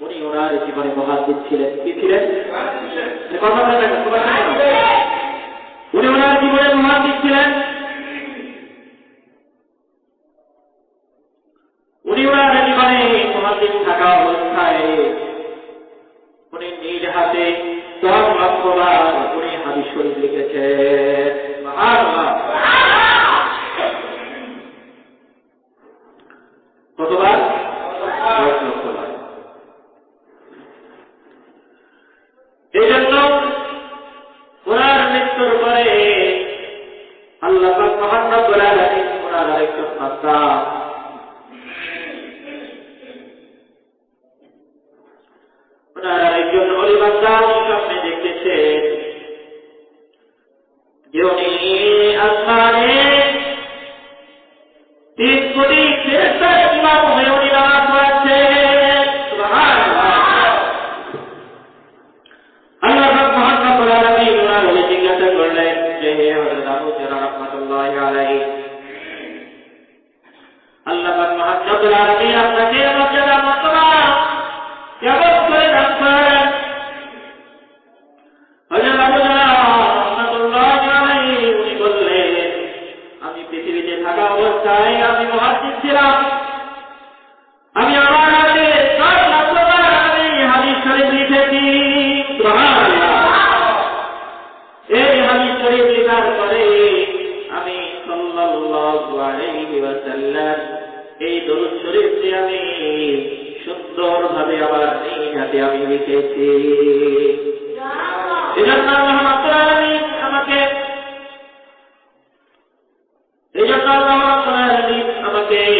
উনি ওনার জীবনে মহাদ্দিন ছিলেন। উনি ওনার জীবনে মহাদ্দিন থাকা অবস্থায় উনি নিজ হাতে দশ লক্ষবার উনি হাদিস শরীফ লিখেছেন। যে উনি এই দরুদ শরীফটি আমি সুন্দরভাবে আমার নিজ হাতে আমি লিখেছি। আমাকে এই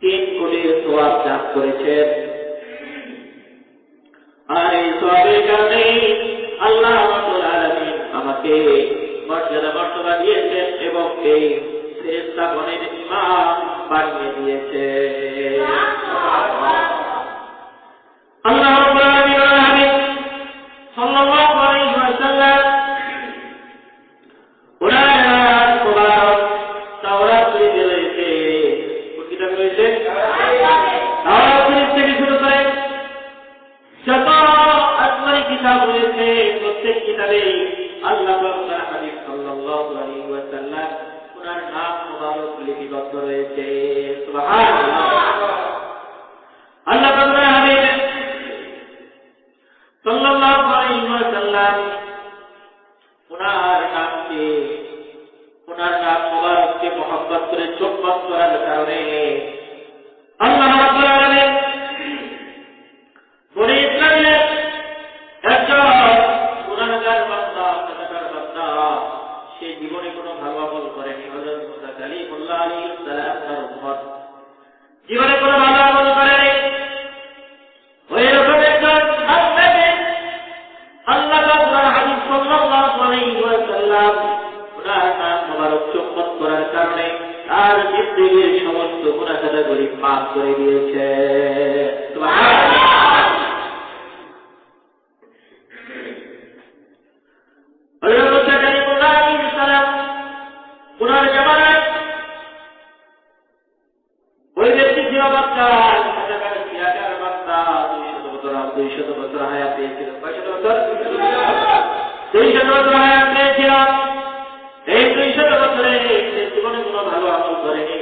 তিন কোটির সোয়াব দান করেছেন। আর এই কারণে আল্লাহ আমাকে মর্যাদা দিয়েছেন এবং এই গণের ইমাম বানিয়ে দিয়েছে। আল্লাহ সাল্লাল্লাহু আলাইহি ওয়াসাল্লাম কিতাবে রয়েছে, প্রত্যেক কিতাবে আল্লাহ হাবিব সাল্লাল্লাহু আলাইহি ওয়াসাল্লাম ওনার নাম মোবারক লিপিবদ্ধ রয়েছে। সুবহানাল্লাহ। এলাকার সিরাজার বাচ্চা দুইশত বছর হায়াত বছর? জীবনে কোনো ভালো আমল করেনি।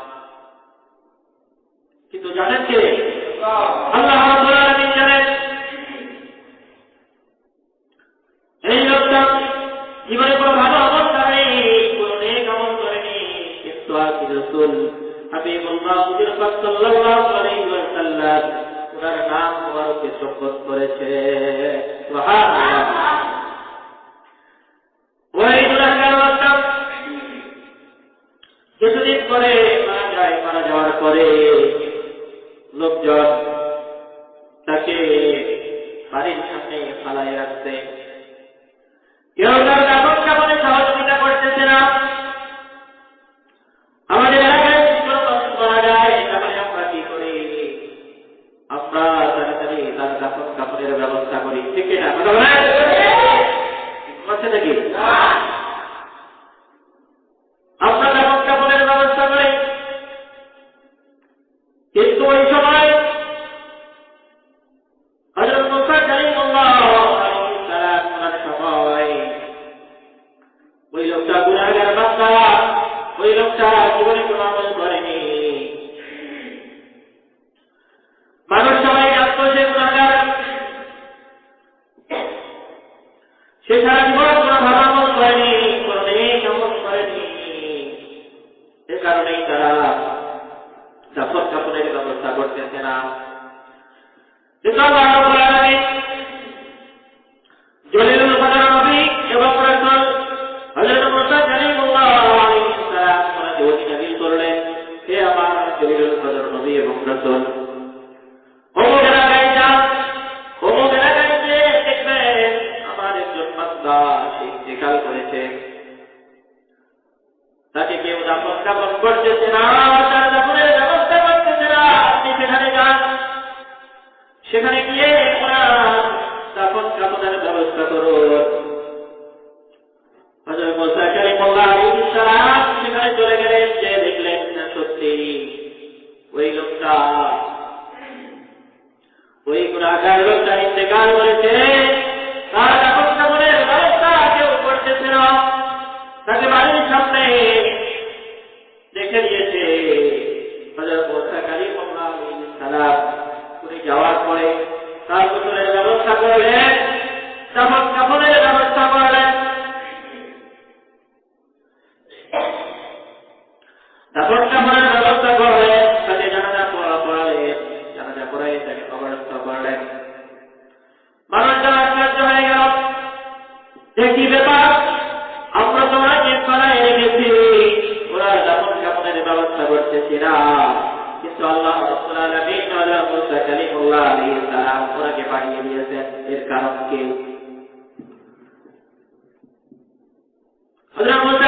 জানেন কে আল্লাহ জানেন। এই লোকটা জীবনে কোনো ভালো আমল করেনি কোনো করেনি। কিন্তু ওয়াসাল্লাম, ওনার নাম মোবারকে শপথ করেছে। আমরা তাড়াতাড়ি তার কাপড় কাপড়ের ব্যবস্থা করি। ঠিক না? হ্যাঁ। আছে নাকি? হ্যাঁ। হয় তার গোসলের ব্যবস্থা করলেন তারপর কাপড়ের কিন্তু আল্লাহ রসুলানবীন হল মুসা কালিমুল্লাহ আলী সালাম ওনাকে পাঠিয়ে দিয়েছেন এর কারণ কে হজরত মুসা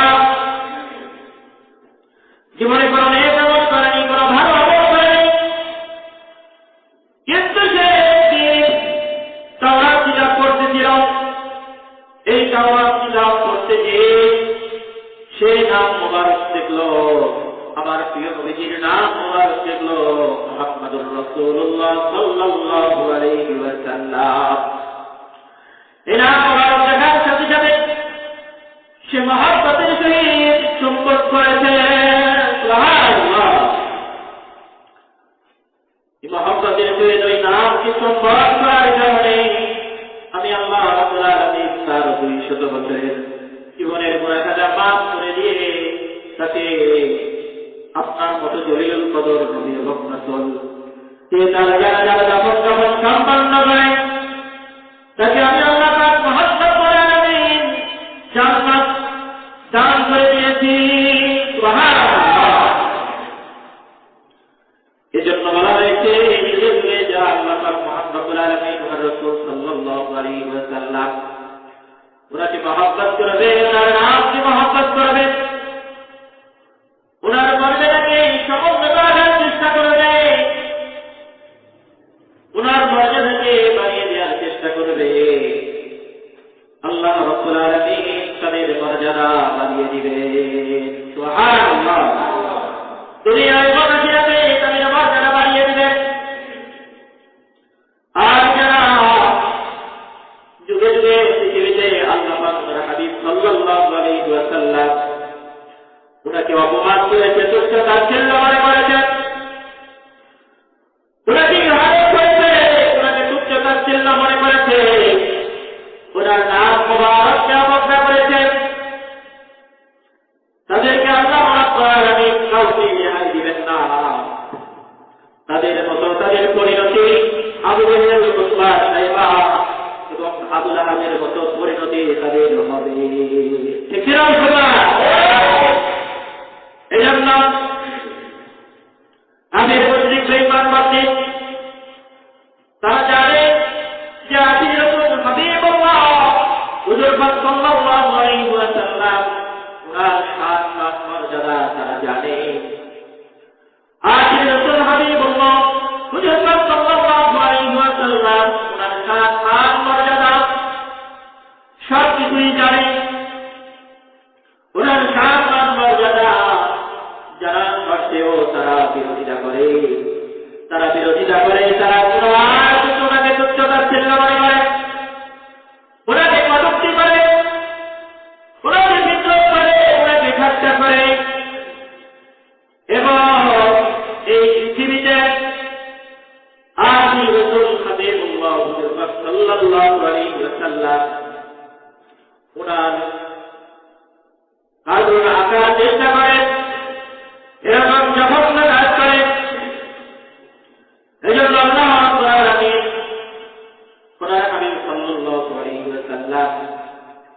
জীবনে কোনো নেক আমল করেনি, কোনো ভালো আমল করেনি। কিন্তু সে তাওরাত হিসাব করতেছিল। এই তাওরাত হিসাব করতে গিয়ে সে নাম মোবারক দেখল। আমার প্রিয় নবীজির নাম মোবারক দেখল। মোহাম্মদুর রাসূলুল্লাহ Todo el que tiene voz, más o menos. Y en la. Pura que va. Abul আহমের মতো পরিণতি তাদের হবে। ফেরাও সবাই